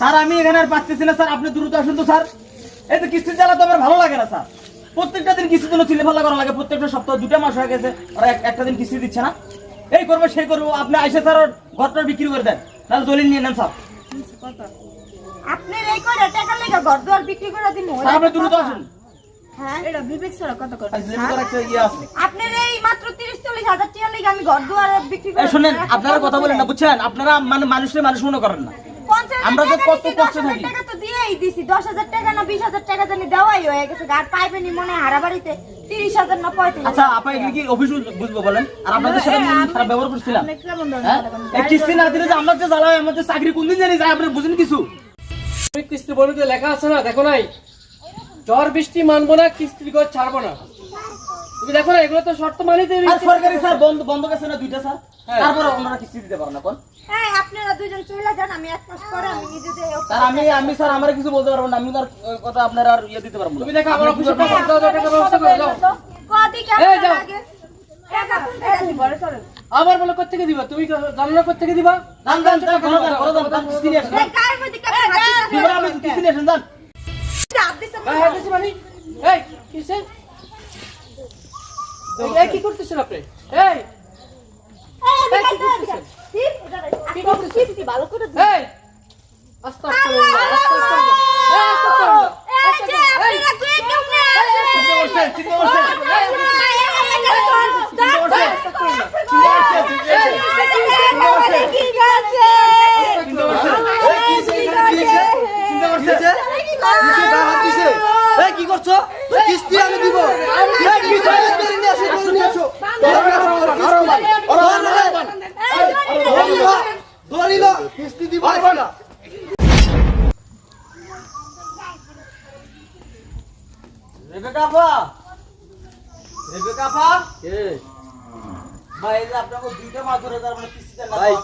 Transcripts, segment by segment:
Sir আমি এখানে আর পাচ্ছি না স্যার। আপনি দ্রুত আসুন তো স্যার। এই তো কিস্তি চালা তো আমার ভালো লাগে না স্যার। প্রত্যেকটা দিন কিস্তির জন্য চিলে ভালো করা লাগে প্রত্যেকটা সপ্তাহ দুটা মাস হয়ে গেছে আর এক- একটা দিন কিস্তি দিচ্ছে না। এই করব সেই করব। আপনি আইসে স্যার ওর ঘরটা বিক্রি করে দেন। তাহলে দলিল নিয়ে নেন স্যার। আপনার এই করে টাকা লেগে ঘর দুয়ার বিক্রি করে দিন আপনি দ্রুত আসুন। হ্যাঁ? একটা ইয়ে আপনার এই মাত্র তিরিশ চল্লিশ হাজার টাকা লেগে আমি ঘর দুয়ার বিক্রি করে এই শোনেন আপনারা কথা বলেন না বুঝছেন? আপনারা মানে মানুষের মানুষ মনে করেন না। আমরা যে কত কষ্টে থাকি। টাকা তো দিয়েই দিছি। দশ হাজার টাকা না বিশ হাজার টাকা জানি দেওয়াই হয়ে গেছে। মনে হারাবাড়িতে। তিরিশ হাজার না পঁয়ত্রিশ আচ্ছা আপা এগুলি কি অফিস বুঝব বলেন? আর আপনাদের সাথে আমি খারাপ ব্যবহার করছিলাম। হ্যাঁ? এই কিস্তি না দিলে যে আমার যে জ্বালা হয়, যে চাকরি কোনদিন জানি যায় আপনি বুঝেন কিছু? তুমি কিস্তি বলিতে লেখা আছে না দেখো নাই? ঝড় বৃষ্টি মানবো না কিস্তি করে ছাড়বো না। তুমি দেখো না এগুলো তো শর্ত মানিতে সরকারি স্যার বন্ধ বন্ধ গেছে না দুইটা স্যার? হ্যাঁ। তারপরে ওনারা কিস্তি দিতে পারেন না কোন? আপনারা দুজন চলে যান আমি এক মাস পরে আমি নিজে যে আমি আমি স্যার আমার কিছু বলতে পারব না আমি আর কথা আপনার আর ইয়ে দিতে পারব না। তুমি দেখো আমার অফিসে টাকা ব্যবস্থা করে দাও? আবার বলে কোথেকে দিবা? তুমি কি জানো না কোথেকে দিবা? দান দান দান ঘরে দান ঘরে দান দান কিস্তি নিয়ে আসেন। এই গায়ের মধ্যে কেমন হাত দিতেছে? দিবেন আপনি কিস্তি নিয়ে আসেন দান হাত দিছি মানে? এই কিসে? এই, এই কি করতেছেন আপনি? এই। এই, কি করতেছেন? ঠিক, এটা রে। কি করতেছেন? কিস্তি ভালো করে এই আস্তে আস্তে বলুন, আস্তে আস্তে বলুন। এই, আস্তে আস্তে বলুন। এই যে আপনারা কে কেমনে আছেন? চিন্তা করছেন চিন্তা করছেন চিন্তা করছেন চিন্তা করছেন এই কি করছ কিস্তি আমি দিব ধরিল কিস্তি দিব ভাই মানে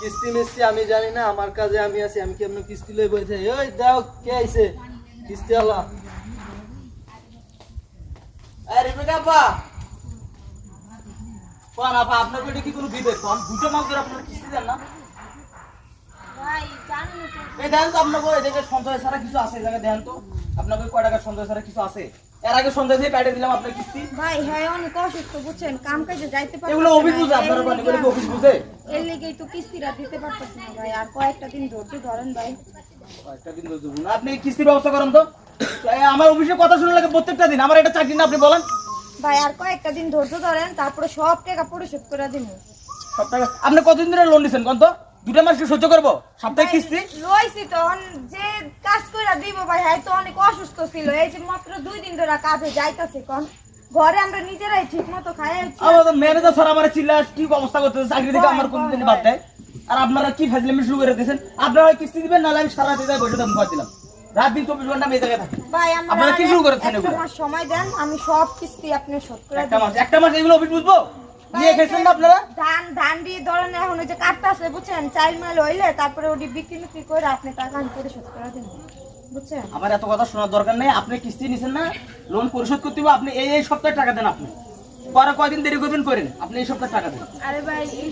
কিস্তি মিস্তি আমি জানি না আমার কাজে আমি আছি আমি কেমন কিস্তি লই বইছে ওই দাও কে আইছে? কিস্তি আলা। রেবেকা আপনার কি কোনো বিবেক? দুটো মাস ধরে আপনার কিস্তি দেন না? এই দেন তো আপনাকে এদিকে সঞ্চয় ছাড়া কিছু আছে এই জায়গায় দেন তো। আপনাকে কয় টাকা সঞ্চয় ছাড়া কিছু আছে? এর আগে সঞ্চয় দিয়ে পেটে দিলাম আপনার কিস্তি। ভাই হ্যাঁ অনেক অসুস্থ বুঝছেন? কাম কাজে যাইতে পারতেছি এগুলো অফিস বুঝে আপনারা এর করে অফিস বুঝে? এর লেগেই তো কিস্তিটা দিতে পারতেছি না ভাই। আর কয়েকটা দিন ধৈর্য ধরেন ভাই। একটা দিন ধরে না। আপনি কিস্তির ব্যবস্থা করেন তো। আমার অফিসে কথা শুনে লাগে প্রত্যেকটা দিন। আমার এটা চাকরি না আপনি বলেন। ভাই আর কয়েকটা দিন ধৈর্য ধরেন তারপরে সব টাকা পরিশোধ করে দিন সব টাকা আপনি কতদিন ধরে লোন নিছেন কোন তো? দুটা মাস সহ্য করব? সাপ্তাহিক কিস্তি? লইছি তো যে কাজ দিব ভাই হ্যাঁ তো অনেক অসুস্থ ছিল। এই যে মাত্র দুই দিন ধরে কাজে যাইতাছে কোন। ঘরে আমরা নিজেরাই ঠিক মতো খাই আমার ম্যানেজার স্যার আমার কি অবস্থা করতেছে? চাকরি থেকে আমার কোন দিন বাদ দেয়? আর আপনারা কি ফ্যাসিলিটি শুরু করে দিয়েছেন? আপনারা হয় কিস্তি দিবেন নাহলে আমি সারা রাতে বসে থাকব ভয় দিলাম। রাত দিন চব্বিশ ঘণ্টা আমি এই জায়গায় থাকি। আপনারা কি শুরু করেছেন সময় দেন আমি সব কিস্তি আপনি শোধ করে একটা মাস একটা মাস এগুলো অফিস বুঝব? নিয়ে খেয়েছেন আপনারা? ধান ধান দিয়ে ধরেন এখন ওই যে কাটতে আছে বুঝছেন? চাইল মাইল হইলে তারপরে ওটি বিক্রি বিক্রি করে আপনি টাকা আমি পরিশোধ করে দিন বুঝছেন? আমার এত কথা শোনার দরকার নেই আপনি কিস্তি নিছেন না লোন পরিশোধ করতে হবে আপনি এই এই সপ্তাহে টাকা দেন আপনি। পরে কয়দিন দেরি করবেন করেন আপনি এই সপ্তাহে টাকা দেন। আরে ভাই এই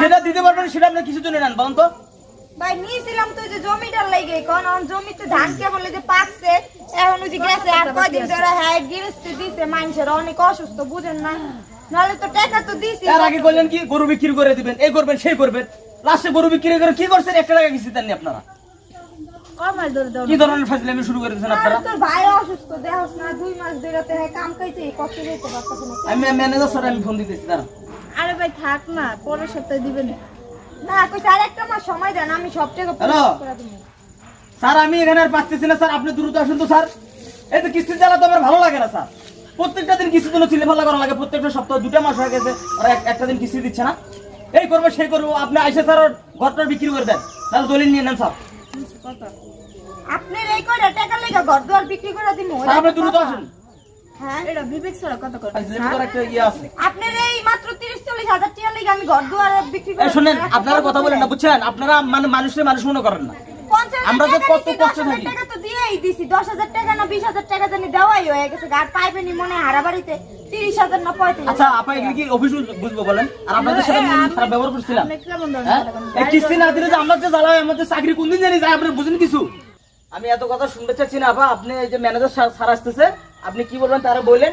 যেটা দিতে পারবেন সেটা আপনি কিছু জন্য নেন বলুন তো। ভাই নিয়েছিলাম তো ওই যে জমিটার লাগে কোন জমিতে ধান কেবল এই যে পাকছে এখন ওই যে গেছে আর কয়দিন ধরে হ্যাঁ গিরস্তি দিছে মানুষের অনেক অসুস্থ বুঝেন না। নাহলে তো টাকা তো দিছি। তার আগে বললেন কি গরু বিক্রি করে দিবেন এই করবেন সেই করবেন। লাস্টে গরু বিক্রি করে কি করছেন? একটা টাকা কিস্তি দেননি আপনারা? কি ধরনের ফাজলামি শুরু করে দিয়েছেন আপনারা? তোর ভাই অসুস্থ দেহস না দুই মাস ধরে তো হ্যাঁ কাম খাইতে কষ্ট যেতে পারতেছে না। আমি ম্যানেজার স্যার আমি ফোন দিতেছি দাঁড়া আরে ভাই থাক না পরের সপ্তাহে দিবেন। না কইছে আর একটা মাস সময় দেন আমি সব টাকা। পরিশোধ করে দিব। স্যার আমি এখানে আর পাচ্ছি না স্যার আপনি দ্রুত আসুন তো স্যার। এই তো কিস্তি চালা তো আমার ভালো লাগে না স্যার। প্রত্যেকটা দিন কিস্তির জন্য চিলে ভালো করা লাগে প্রত্যেকটা সপ্তাহ দুটা মাস হয়ে গেছে আর এক- একটা দিন কিস্তি দিচ্ছে না। এই করব সেই করব আপনি আইসে স্যার ঘরটা বিক্রি করে দেন তাহলে দলিল নিয়ে নেন স্যার। কত এই করে টাকা লেগে ঘর দুয়ার বিক্রি করে দিব আপনি দ্রুত আসুন। হ্যাঁ? ইয়ে আছে। আপনার এই মাত্র তিরিশ চল্লিশ হাজার টাকা আমি ঘর দুয়ার বিক্রি করে এই শোনেন আপনারা কথা বলেন না বুঝছেন? আপনারা মানে মানুষের মানুষ মনে করেন না। আমরা যে কত কষ্টে থাকি। টাকা তো দিয়েই দিছি। দশ হাজার টাকা না বিশ হাজার টাকা জানি দেওয়াই হয়ে গেছে। আর মনে হারাবাড়িতে। তিরিশ হাজার না পঁয়ত্রিশ আচ্ছা আপা এগুলি কি অফিস বুঝব বলেন? আর আপনাদের সাথে আমি খারাপ ব্যবহার করছিলাম। হ্যাঁ? এই কিস্তি না দিলে যে আমার যে জ্বালা হয়, আমার যে চাকরি কোনদিন জানি যায় আপনি বুঝেন কিছু? আমি এত কথা শুনতে চাচ্ছি না আপা। আপনি এই যে ম্যানেজার স্যার আসতেছে আপনি কি বলবেন তারা বললেন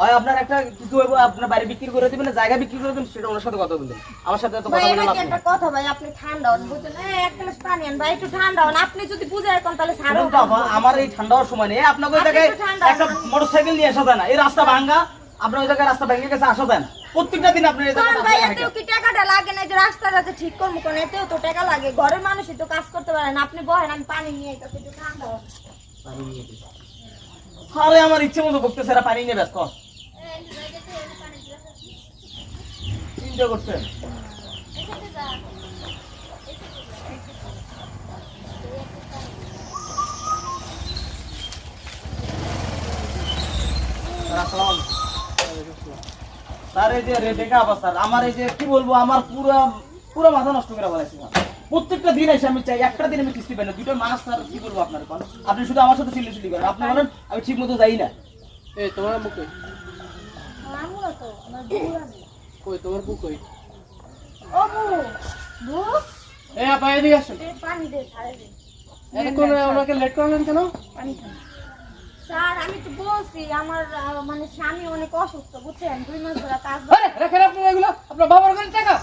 হয় আপনার একটা কিছু হইবো আপনার বাড়ি বিক্রি করে দিবেন না জায়গা বিক্রি করে দিবেন সেটা ওনার সাথে কথা বলবেন। আমার সাথে কথা কি একটা কথা ভাই? আপনি ঠান্ডা হন বুঝছেন এক গ্লাস পানি আন ভাই একটু ঠান্ডা হন। আপনি যদি বুঝে এখন তাহলে ছাড়ো। আমার এই ঠান্ডা হওয়ার সময় নেই। আপনাকে ওই জায়গায় একটা মোটরসাইকেল নিয়ে আসা যায় না। এই রাস্তা ভাঙ্গা আপনার ওই জায়গায় রাস্তা ভেঙে গেছে আসা যায় না। প্রত্যেকটা দিন আপনি ভাই এতেও কি টাকাটা লাগে না? যে রাস্তাটা যে ঠিক করব কোন এতেও তো টাকা লাগে। ঘরের মানুষই তো কাজ করতে পারে না। আপনি বহেন আমি পানি নিয়ে আইতাছি একটু ঠান্ডা হন। আরে আমার ইচ্ছে মতো করতেছে এরা পানি নিয়ে ব্যস্ত। চিন্তা করছেন? স্যার এই যে রেডেকা আবার স্যার আমার এই যে কি বলব আমার পুরো পুরো মাথা নষ্ট করে বলেছে প্রত্যেকটা দিন এসে আমি চাই একটা দিন আমি কিস্তি পাই না। দুটো মাস স্যার কি বলব আপনার কোন আপনি শুধু আমার সাথে চিল্লি চিল্লি করেন। আপনি বলেন আমি ঠিক মতো যাই না। এই তোমার মুখ। কই তোমার কই? ও আপা এদিকে আসুন। দে পানি দে ছাড়ে দে। এতক্ষণ ওনাকে লেট করলেন কেন? স্যার আমি তো বলছি আমার মানে স্বামী অনেক অসুস্থ বুঝছেন? দুই মাস ধরে কাজ আরে রাখেন আপনি এগুলো। আপনার বাবার টাকা?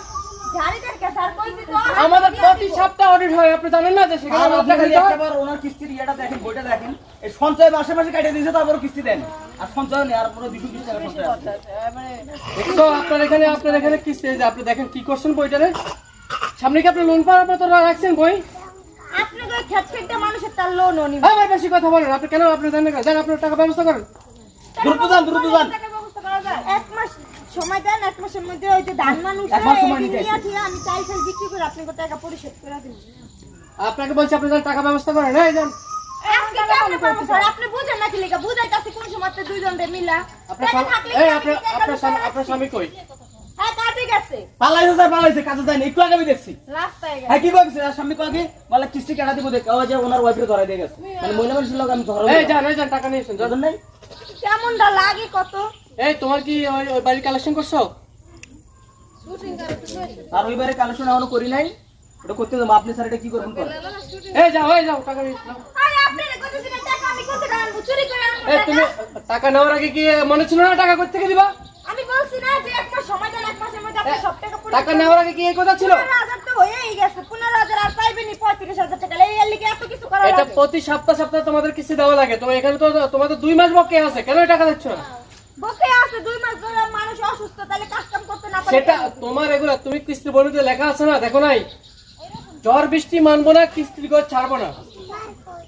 আমাদের প্রতি সপ্তাহে অডিট হয় আপনি জানেন না যে সেখানে আমাদের আপনি টাকা দিতে হয়? একবার ওনার কিস্তির ইয়েটা দেখেন বইটা দেখেন। এই সঞ্চয় মাসে মাসে কাটিয়ে দিয়েছে তারপর কিস্তি দেন। আছে। তো আপনার এখানে আপনার এখানে কিস্তি এই আপনি দেখেন কি করছেন বইটারে? সামনে কি আপনি লোন পাওয়ার পর তো রাখছেন বই? আপনি কই প্রত্যেকটা মানুষের তার লোন নিবে। আমার বেশি কথা বলেন। আপনি কেন আপনি দেন না কেন? আপনার টাকা ব্যবস্থা করেন। দ্রুত যান দ্রুত যান। এক মাস সময় দেন এক মাসের মধ্যে ওই যে ধান মানুষ আমি চাই চাই বিক্রি করে আপনাকে টাকা পরিশোধ করে দিন আপনাকে বলছি আপনি যান টাকা ব্যবস্থা করেন। এই যান। আজকে কেমনে পাবো স্যার আপনি বুঝেন নাকি লেখা। বুঝাইতাছি কোন সময় দুইজন রে মিলা। আপনার স্বামী- থাকলে এই কি আমি আপনার স্বামী লুকায় আপনার রাখছি? স্বামী কই? হ্যাঁ কাজে গেছে। পালাইছে স্যার পালাইছে কাজে যায়নি। একটু আগে আমি দেখছি। রাস্তায় গেছে হ্যাঁ কি কইছে? আর সামনে কয়ে বলে কিস্তি কাটা দিব দেখে। ওই যে ওনার ওয়াইফে ধরাই দিয়ে গেছে। মানে মহিলা মানুষের লোক আমি ধরা এই যান এই যান টাকা নিয়ে এসেন নাই? কেমনটা লাগে কত? এই তোমার কি ওই ওই বাড়ি কালেকশন করছ? আর কালেকশন এখনও করি নাই। ওটা করতে যাব আপনি স্যার এটা কি করবেন এই যাও এই যাও টাকা নিয়ে তুমি টাকা নেওয়ার আগে কি মনে ছিল না টাকা কোথা থেকে দিবা? আমি বলছি না যে এক মাস সময় দেন এক মাসের মধ্যে আপনি সব টাকা টাকা নেওয়ার আগে কি এই কথা ছিল? তো হয়েই গেছে আর পাইবেনি টাকা। এই এর লিগে এত কিছু করা এটা প্রতি সপ্তাহ সপ্তাহ তোমাদের কিস্তি দেওয়া লাগে। তো এখানে তো তোমাদের দুই মাস বকে আছে কেন টাকা দিচ্ছ না? বকে আছে দুই মাস ধরে মানুষ অসুস্থ তাহলে কাজ কাম করতে না পারে সেটা তোমার এগুলো তুমি কিস্তি বলিতে লেখা আছে না দেখো নাই? ঝড় বৃষ্টি মানবো না কিস্তির ঘর ছাড়বো না।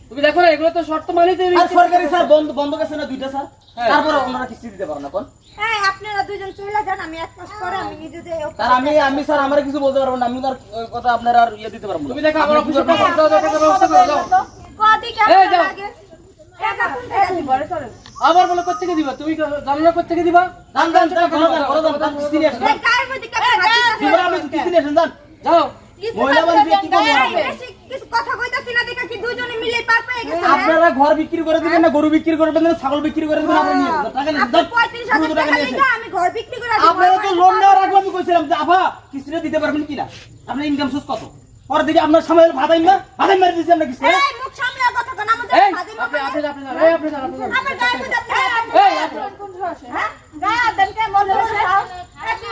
তুমি দেখো না এগুলো তো শর্ত মানিতে আর সরকারি স্যার বন্ধ বন্ধ গেছে না দুইটা স্যার? হ্যাঁ। তারপরে ওনারা কিস্তি দিতে পারেন না কোন? হ্যাঁ আপনারা দুইজন চলে যান আমি এক মাস পরে আমি নিজে যে তার আমি আমি স্যার আমার কিছু বলতে পারব না আমি ওই কথা আপনার আর ইয়ে দিতে পারব না। তুমি দেখো আমার অফিসে টাকা দাও দাও, টাকা ব্যবস্থা করে দাও কদি এই কেমন যাও। লাগে টাকা থেকে দিব? আবার বলো কোথেকে দিবা? তুমি জানো না কোথেকে দিবা? দান দান দান দান দান দান কিস্তি নিয়ে আসেন। গায়ের মধ্যে কিস্তি নিয়ে আসেন দান। যাও। মহিলা কথা মানুষ কি বলবেন, কিছু কথা কইতাছি না দেখা কি দুজনে মিলে পার পেয়ে গেছে হ্যাঁ? আপনারা ঘর বিক্রি করে দিবেন না গরু বিক্রি করে দিবেন না ছাগল বিক্রি করে দিবেন আপনি নিয়ে টাকা টাকা নিয়ে আমি ঘর বিক্রি করে দিব। আপনারা তো লোন নেওয়ার আগে আমি কইছিলাম যে আভা কিস্তিটা দিতে পারবেন কিনা? আপনার ইনকাম সোর্স কত? পরে দেখি আপনার সময় ভাতাই না ভাতাই মেরে দিচ্ছি আমরা কিস্তি এই মুখ সামলে কথা কন আমাদের এই আপনি আপনি আপনি এই আপনি আপনি আমার গায়ের মধ্যে আপনি এই আপনি হ্যাঁ? গায়ে দেন কে বলে একটু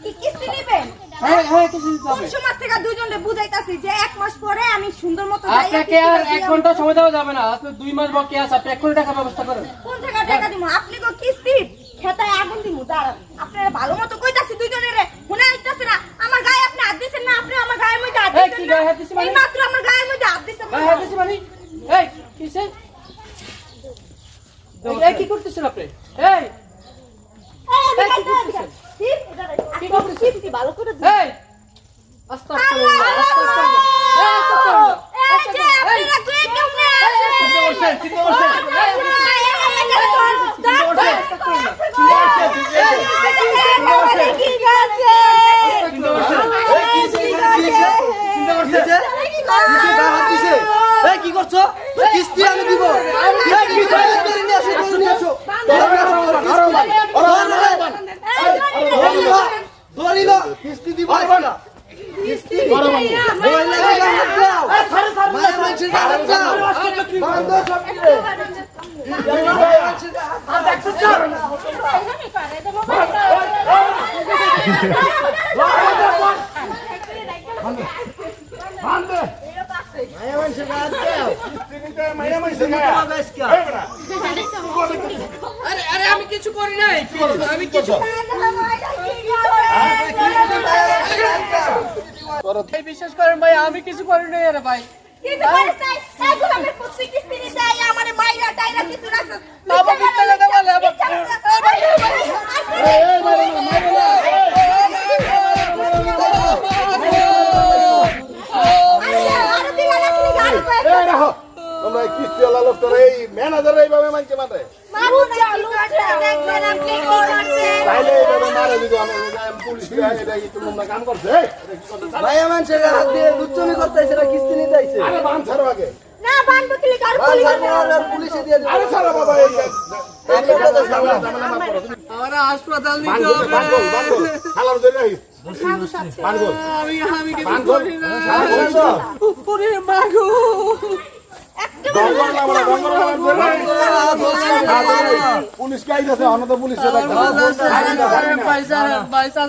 কি কিস্তি নেবেন? হ্যাঁ হ্যাঁ কিছু দিতে কোন হবে। সময় থেকে দুজনে বুঝাইতাছি যে এক মাস পরে আমি সুন্দর মতো আপনাকে আর এক ঘণ্টা সময় দেওয়া যাবে না। আপনি দুই মাস বকে আছে আপনি এক্ষুনি টাকা ব্যবস্থা করেন। কোন থেকে টাকা দিমু? আপনি কো কিস্তি? খেতায় আগুন দিমু দাঁড়ান। আপনারা ভালো মতো কইতাছি দুইজনে রে মনে হইতাছে না আমার গায়ে আপনি হাত দিছেন না আপনি আমার গায়ের মধ্যে হাত এই, কি গায়ে হাত দিছি মানে? মাত্র আমার গায়ের মধ্যে হাত দিছেন হাত দিছি মানে? এই কিসে? কি করতেছেন আপনি এই এই এই, কি এদিকে করতেছেন? ঠিক এটা রে। কি করতেছেন? কিস্তি ভালো করে দিন এই আস্তে আস্তে বলুন, আস্তে আস্তে বলুন। এই, আস্তে আস্তে বলুন। এই যে আপনারা কে কেমনে আছেন চিন্তা করছেন চিন্তা করছেন চিন্তা করছেন চিন্তা করছেন এই কি করছ কিস্তি আমি দিব এই কিস্তি আমি করে নিয়ে আসো, করে নিয়ে আসো। ধরিল, ধরিল, কিস্তি দিব না। কিস্তি দিব। মহিলা গায়ে হাত দাও। মায়ের মানুষের গায়ে হাত দাও। বান্ধ সব কিরে মায়া মানুষের গাছ দাও তোমার গাছ কে আরে? আরে আমি কিছু করি নাই আমি কিছু বিশ্বাস করেন ভাই আমি কিছু করি নাই আরে ভাই। কি কি মানুষের হাত দিয়ে না কিস্তি নিতে আইছে আরে বান ছাড়ো আগে। না বানবো কি গাড়ি পুলিশ আর পুলিশে দিয়ে আরে ছাড়ো বাবা এই যে- এই যে ঝামেলা ঝামেলা না করো তুমি আমার হাসপাতাল নিতে বানগোল হবে বানগোল বানগোল হালার ধরে রাখিস। আমি আমি বানগোল করি। না। ওরে মাগো। পুলিশ কাই গেছে অন্য তো পুলিশ স্যার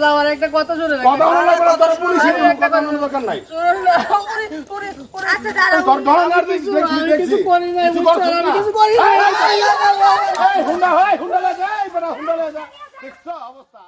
আমার একটা কথা শুনে কথা বলা না বলা তোর পুলিশ কথা বলার দরকার নাই আচ্ছা তোর ধরনের দেখছি দেখছি দেখছি করি নাই, কিছু না। করি নাই। হুন্ডা হয় হুন্ডা লাগে এই বেটা হুন্ডা লাগে দেখছ অবস্থা